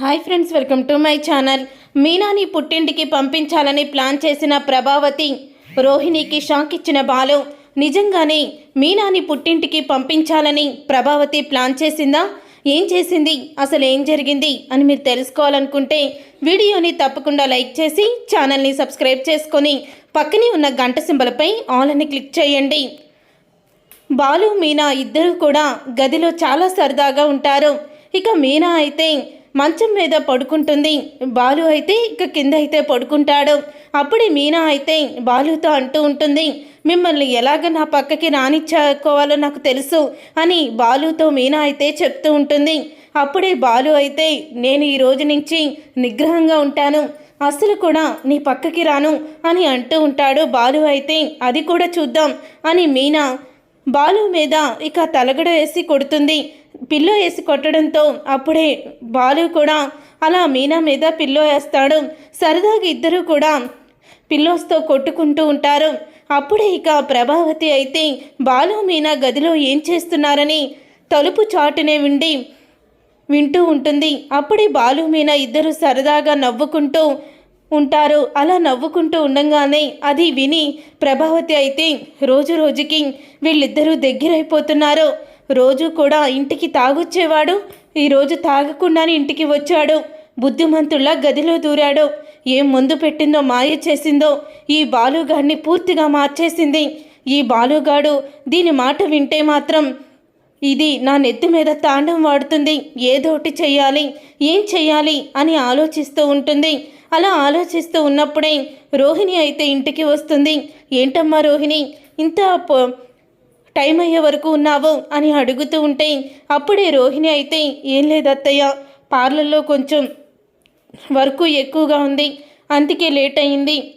Hi friends welcome to my channel. మీనాని పుట్టింటికి పంపించాలని plan చేసిన ప్రభావతి రోహిణికి షాక్ ఇచ్చిన బాలు నిజంగానే మీనాని పుట్టింటికి పంపించాలని ప్రభావతి ప్లాన్ చేసిందా? ఏం చేసింది? అసలు ఏం జరిగింది? అని మీరు తెలుసుకోవాలనుకుంటే వీడియోని తప్పకుండా లైక్ చేసి ఛానల్ని సబ్స్క్రైబ్ చేసుకొని పక్కనే ఉన్న గంట సింబలపై ఆల్ అని క్లిక్ చేయండి. బాలు మీనా ఇద్దరు కూడా గదిలో చాలా సరదాగా ఉంటారు. ఇక మీనా అయితే మంచం మీద పడుకుంటుంది. బాలు అయితే ఇక కింద అయితే పడుకుంటాడు. అప్పుడే మీనా అయితే బాలుతో అంటూ ఉంటుంది మిమ్మల్ని ఎలాగ నా పక్కకి రానిచ్చుకోవాలో నాకు తెలుసు అని బాలుతో మీనా అయితే చెప్తూ ఉంటుంది. అప్పుడే బాలు అయితే నేను ఈ రోజు నుంచి నిగ్రహంగా ఉంటాను. అసలు కూడా నీ పక్కకి రాను అని అంటూ ఉంటాడు బాలు అయితే అది కూడా చూద్దాం అని మీనా బాలు మీద ఇక తలగడ వేసి కొడుతుంది. పిల్లో వేసి కొట్టడంతో అప్పుడే బాలు కూడా అలా మీనా మీద పిల్లో వేస్తాడు. సరదాగా ఇద్దరు కూడా పిల్లోస్తో కొట్టుకుంటూ ఉంటారు. అప్పుడే ఇక ప్రభావతి అయితే బాలు మీనా గదిలో ఏం చేస్తున్నారని తలుపు చాటునే ఉండి వింటూ ఉంటుంది. అప్పుడే బాలు మీనా ఇద్దరు సరదాగా నవ్వుకుంటూ ఉంటారు. అలా నవ్వుకుంటూ ఉండగానే అది విని ప్రభావతి అయితే రోజు రోజుకి వీళ్ళిద్దరూ దగ్గరైపోతున్నారు. రోజు కూడా ఇంటికి తాగొచ్చేవాడు ఈరోజు తాగకుండానే ఇంటికి వచ్చాడు. బుద్ధిమంతుల్లా గదిలో దూరాడు. ఏం ముందు పెట్టిందో మాయ చేసిందో ఈ బాలుగాడిని పూర్తిగా మార్చేసింది. ఈ బాలుగాడు దీని మాట వింటే మాత్రం ఇది నా నెత్తి మీద తాండం వాడుతుంది. ఏదోటి చేయాలి ఏం చేయాలి అని ఆలోచిస్తూ ఉంటుంది. అలా ఆలోచిస్తూ ఉన్నప్పుడే రోహిణి అయితే ఇంటికి వస్తుంది. ఏంటమ్మా రోహిణి ఇంత ప- టైం అయ్యే వరకు ఉన్నావు? అని అడుగుతూ ఉంటే అప్పుడే రోహిణి అయితే ఏం లేదత్తయ్య పార్లర్లో కొంచెం వర్క్ ఎక్కువగా ఉంది. అందుకే లేట్ అయింది.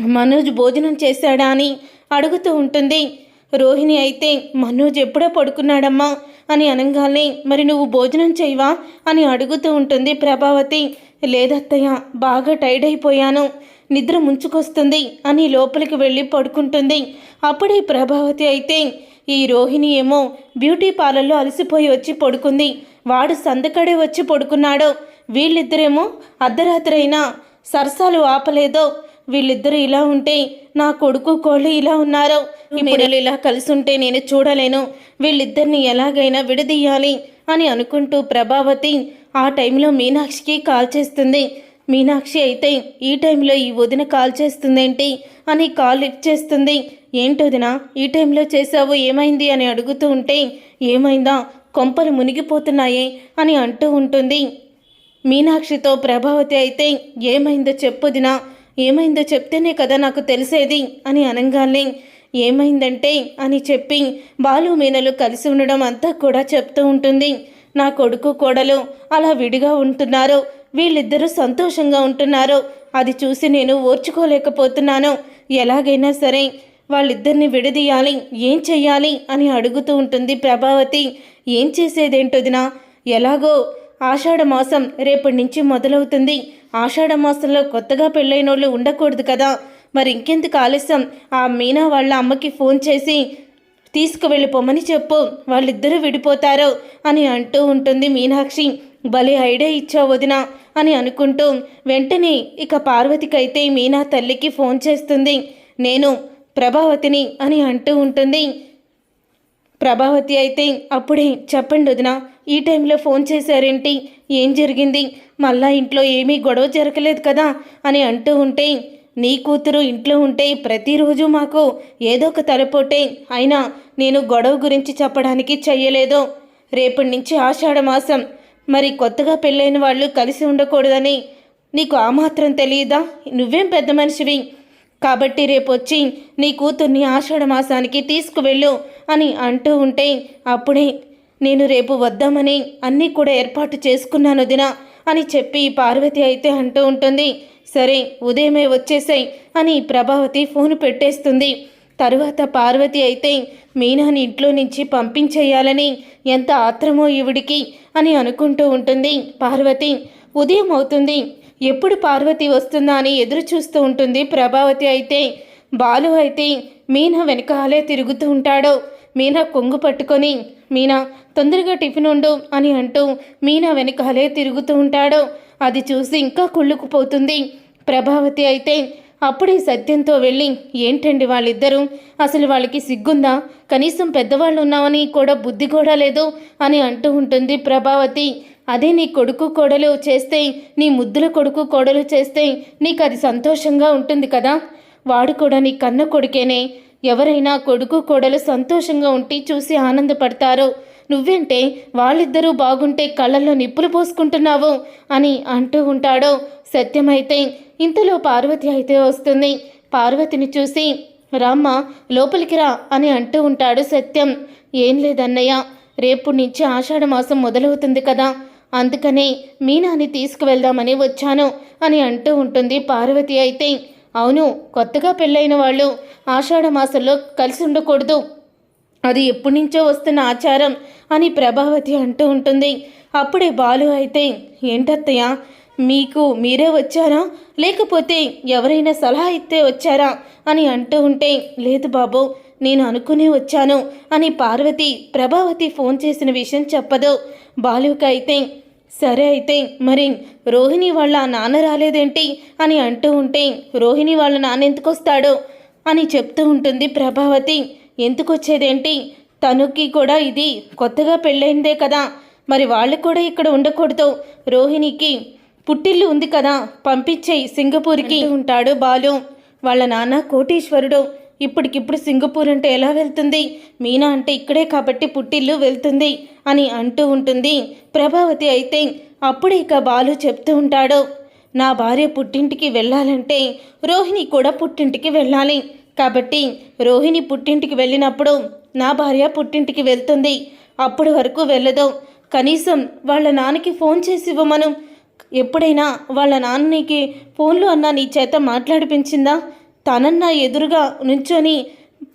మనోజ్ భోజనం చేశాడా? అని అడుగుతూ ఉంటుంది. రోహిణి అయితే మనోజ్ ఎప్పుడో పడుకున్నాడమ్మా అని అనగానే మరి నువ్వు భోజనం చేయవా? అని అడుగుతూ ఉంటుంది ప్రభావతి. లేదత్తయ్య బాగా టైర్డ్ అయిపోయాను. నిద్ర ముంచుకొస్తుంది అని లోపలికి వెళ్ళి పడుకుంటుంది. అప్పుడే ప్రభావతి అయితే ఈ రోహిణి ఏమో బ్యూటీ పార్లర్లో అలసిపోయి వచ్చి పడుకుంది. వాడు సందకడే వచ్చి పడుకున్నాడు. వీళ్ళిద్దరేమో అర్ధరాత్రైనా సరసాలు ఆపలేదో వీళ్ళిద్దరూ ఇలా ఉంటే నా కొడుకు కోళ్ళు ఇలా ఉన్నారు. మీరు ఇలా కలిసి ఉంటే నేను చూడలేను. వీళ్ళిద్దరిని ఎలాగైనా విడదీయాలి అని అనుకుంటూ ప్రభావతి ఆ టైంలో మీనాక్షికి కాల్ చేస్తుంది. మీనాక్షి అయితే ఈ టైంలో ఈ వదిన కాల్ చేస్తుందేంటి అని కాల్ లిఫ్ట్ చేస్తుంది. ఏంటి వదిన ఈ టైంలో చేసావు ఏమైంది అని అడుగుతూ ఉంటే ఏమైందా? కొంపలు మునిగిపోతున్నాయే అని అంటూ ఉంటుంది. మీనాక్షితో ప్రభావతి అయితే ఏమైందో చెప్పొదినా ఏమైందో చెప్తేనే కదా నాకు తెలిసేది అని అనగానే ఏమైందంటే అని చెప్పి బాలు మీనలు కలిసి ఉండడం అంతా కూడా చెప్తూ ఉంటుంది. నా కొడుకు కోడలు అలా విడిగా ఉంటున్నారు. వీళ్ళిద్దరూ సంతోషంగా ఉంటున్నారు. అది చూసి నేను ఓర్చుకోలేకపోతున్నాను. ఎలాగైనా సరే వాళ్ళిద్దరిని విడదీయాలి. ఏం చెయ్యాలి అని అడుగుతూ ఉంటుంది ప్రభావతి. ఏం చేసేదేంటోదినా? ఎలాగో ఆషాఢ మాసం రేపటి నుంచి మొదలవుతుంది. ఆషాఢ మాసంలో కొత్తగా పెళ్ళైన వాళ్ళు ఉండకూడదు కదా. మరి ఇంకెందుకు ఆలస్యం? ఆ మీనా వాళ్ళ అమ్మకి ఫోన్ చేసి తీసుకువెళ్ళిపోమని చెప్పు. వాళ్ళిద్దరూ విడిపోతారు అని అంటూ ఉంటుంది మీనాక్షి. భలే ఐడియా ఇచ్చా వదిన అని అనుకుంటూ వెంటనే ఇక పార్వతికైతే మీనా తల్లికి ఫోన్ చేస్తుంది. నేను ప్రభావతిని అని అంటూ ఉంటుంది. ప్రభావతి అయితే అప్పుడే చెప్పండి వదినా ఈ టైంలో ఫోన్ చేశారేంటి? ఏం జరిగింది? మళ్ళా ఇంట్లో ఏమీ గొడవ జరగలేదు కదా? అని అంటూ ఉంటే నీ కూతురు ఇంట్లో ఉంటే ప్రతిరోజు మాకు ఏదో ఒక తలపోటే. అయినా నేను గొడవ గురించి చెప్పడానికి చెయ్యలేదు. రేపటి నుంచి ఆషాఢ మాసం. మరి కొత్తగా పెళ్ళైన వాళ్ళు కలిసి ఉండకూడదని నీకు ఆ మాత్రం తెలియదా? నువ్వేం పెద్ద మనిషివి. కాబట్టి రేపు వచ్చి నీ కూతుర్ని ఆషాఢ మాసానికి తీసుకువెళ్ళు అని అంటూ ఉంటే అప్పుడే నేను రేపు వద్దామని అన్నీ కూడా ఏర్పాటు చేసుకున్నాను దినా అని చెప్పి పార్వతి అయితే అంటూ ఉంటుంది. సరే ఉదయమే వచ్చేసాయి అని ప్రభావతి ఫోన్ పెట్టేస్తుంది. తరువాత పార్వతి అయితే మీనాని ఇంట్లో నుంచి పంపించేయాలని ఎంత ఆత్రమో ఈవిడికి అని అనుకుంటూ ఉంటుంది. పార్వతి ఉదయం అవుతుంది. ఎప్పుడు పార్వతి వస్తుందా అని ఎదురు చూస్తూ ఉంటుంది ప్రభావతి అయితే. బాలు అయితే మీనా వెనకాలే తిరుగుతూ ఉంటాడు. మీనా కొంగు పట్టుకొని మీనా తొందరగా టిఫిన్ ఉండు అని అంటూ మీనా వెనకాలే తిరుగుతూ ఉంటాడు. అది చూసి ఇంకా కుళ్ళుకుపోతుంది. ప్రభావతి అయితే అప్పుడే సత్యంతో వెళ్ళి ఏంటండి వాళ్ళిద్దరూ? అసలు వాళ్ళకి సిగ్గుందా? కనీసం పెద్దవాళ్ళు ఉన్నామని కూడా బుద్ధి కూడా లేదు అని అంటూ ఉంటుంది ప్రభావతి. అదే నీ కొడుకు కోడలు చేస్తే నీ ముద్దుల కొడుకు కోడలు చేస్తే నీకు అది సంతోషంగా ఉంటుంది కదా? వాడు కూడా నీ కన్న కొడుకేనే. ఎవరైనా కొడుకు కోడలు సంతోషంగా ఉంటే చూసి ఆనందపడతారు. నువ్వేంటే వాళ్ళిద్దరూ బాగుంటే కళ్ళల్లో నిప్పులు పోసుకుంటున్నావు అని అంటూ ఉంటాడో. సత్యమైతే ఇంతలో పార్వతి అయితే వస్తుంది. పార్వతిని చూసి రామ్మ లోపలికి రా అని అంటూ ఉంటాడు సత్యం. ఏం లేదన్నయ్య రేపు నుంచి ఆషాఢ మాసం మొదలవుతుంది కదా. అందుకనే మీనాని తీసుకువెళ్దామని వచ్చాను అని అంటూ ఉంటుంది పార్వతి అయితే. అవును కొత్తగా పెళ్ళైన వాళ్ళు ఆషాఢ మాసంలో కలిసి ఉండకూడదు. అది ఎప్పటి నుంచో వస్తున్న ఆచారం అని ప్రభావతి అంటూ ఉంటుంది. అప్పుడే బాలు అయితే ఏంటత్తయ్య మీకు మీరే వచ్చారా? లేకపోతే ఎవరైనా సలహా ఇస్తే వచ్చారా? అని అంటూ ఉంటే లేదు బాబు నేను అనుకునే వచ్చాను అని పార్వతి ప్రభావతి ఫోన్ చేసిన విషయం చెప్పదు. బాలుకైతే సరే అయితే మరి రోహిణి వాళ్ళ నాన్న రాలేదేంటి? అని అంటూ ఉంటే రోహిణి వాళ్ళ నాన్న ఎందుకు వస్తాడు అని చెప్తూ ఉంటుంది ప్రభావతి. ఎందుకు వచ్చేదేంటి తనుకి కూడా ఇది కొత్తగా పెళ్ళైందే కదా. మరి వాళ్ళు కూడా ఇక్కడ ఉండకూడదు. రోహిణికి పుట్టిల్లు ఉంది కదా పంపించేయి సింగపూర్కి ఉంటాడు బాలు. వాళ్ళ నాన్న కోటీశ్వరుడు. ఇప్పటికిప్పుడు సింగపూర్ అంటే ఎలా వెళ్తుంది? మీనా అంటే ఇక్కడే కాబట్టి పుట్టిల్లు వెళ్తుంది అని అంటూ ఉంటుంది. ప్రభావతి అయితే అప్పుడు ఇక బాలు చెప్తూ ఉంటాడు నా భార్య పుట్టింటికి వెళ్ళాలంటే రోహిణి కూడా పుట్టింటికి వెళ్ళాలి. కాబట్టి రోహిణి పుట్టింటికి వెళ్ళినప్పుడు నా భార్య పుట్టింటికి వెళ్తుంది. అప్పటి వరకు వెళ్ళదు. కనీసం వాళ్ళ నాన్నకి ఫోన్ చేసి ఇవ్వమను. ఎప్పుడైనా వాళ్ళ నాన్నకి ఫోన్లో అన్నా నీ చేత మాట్లాడిపించిందా? తనన్నా ఎదురుగా నుంచొని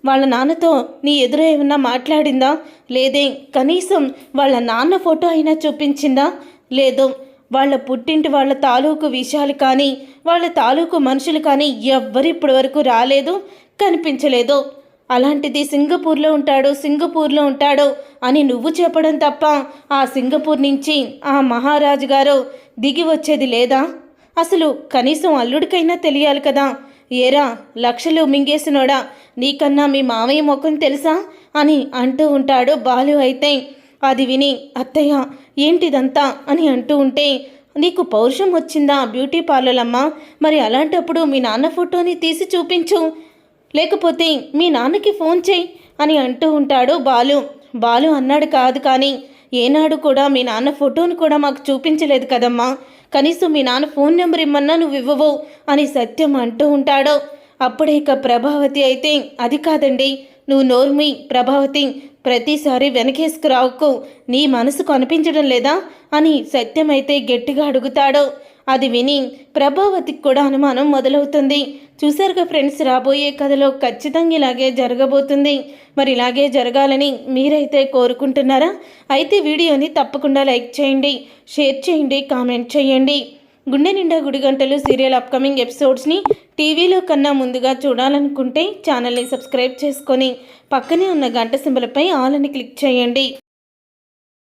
వాళ్ళ నాన్నతో నీ ఎదురు ఏమన్నా మాట్లాడిందా? లేదే. కనీసం వాళ్ళ నాన్న ఫోటో అయినా చూపించిందా? లేదు. వాళ్ళ పుట్టింటి వాళ్ళ తాలూకు విషయాలు కానీ వాళ్ళ తాలూకు మనుషులు కానీ ఎవ్వరు ఇప్పటి వరకు రాలేదు కనిపించలేదు. అలాంటిది సింగపూర్లో ఉంటాడు సింగపూర్లో ఉంటాడు అని నువ్వు చెప్పడం తప్ప ఆ సింగపూర్ నుంచి ఆ మహారాజు గారు దిగి వచ్చేది లేదా? అసలు కనీసం అల్లుడికైనా తెలియాలి కదా. ఏరా లక్షలు మింగేసినోడా? నీకన్నా మీ మామయ్య ముఖం తెలుసా? అని అంటూ ఉంటాడు బాలు అయితే. అది విని అత్తయ్య ఏంటిదంతా? అని అంటూ ఉంటే నీకు పౌరుషం వచ్చిందా బ్యూటీ పార్లర్ మరి అలాంటప్పుడు మీ నాన్న ఫోటోని తీసి చూపించు. లేకపోతే మీ నాన్నకి ఫోన్ చేయి అని అంటూ ఉంటాడు బాలు. బాలు అన్నాడు కాదు కానీ ఏనాడు కూడా మీ నాన్న ఫోటోను కూడా మాకు చూపించలేదు కదమ్మా. కనీసం మీ నాన్న ఫోన్ నెంబర్ ఇమ్మన్నా నువ్వు ఇవ్వవు అని సత్యం అంటూ ఉంటాడు. అప్పుడే ఇక ప్రభావతి అయితే అది కాదండి నువ్వు నోర్మి ప్రభావతి ప్రతిసారి వెనకేసుకురావుకు నీ మనసుకు అనిపించడం లేదా? అని సత్యమైతే గట్టిగా అడుగుతాడు. అది విని ప్రభావతికి కూడా అనుమానం మొదలవుతుంది. చూసారుగా ఫ్రెండ్స్ రాబోయే కథలో ఖచ్చితంగా ఇలాగే జరగబోతుంది. మరి ఇలాగే జరగాలని మీరైతే కోరుకుంటున్నారా? అయితే వీడియోని తప్పకుండా లైక్ చేయండి షేర్ చేయండి కామెంట్ చేయండి. గుండె నిండా గుడి గంటలు సీరియల్ అప్కమింగ్ ఎపిసోడ్స్ని టీవీలో కన్నా ముందుగా చూడాలనుకుంటే ఛానల్ని సబ్స్క్రైబ్ చేసుకొని పక్కనే ఉన్న గంట సింబలపై ఆల్ అని క్లిక్ చేయండి.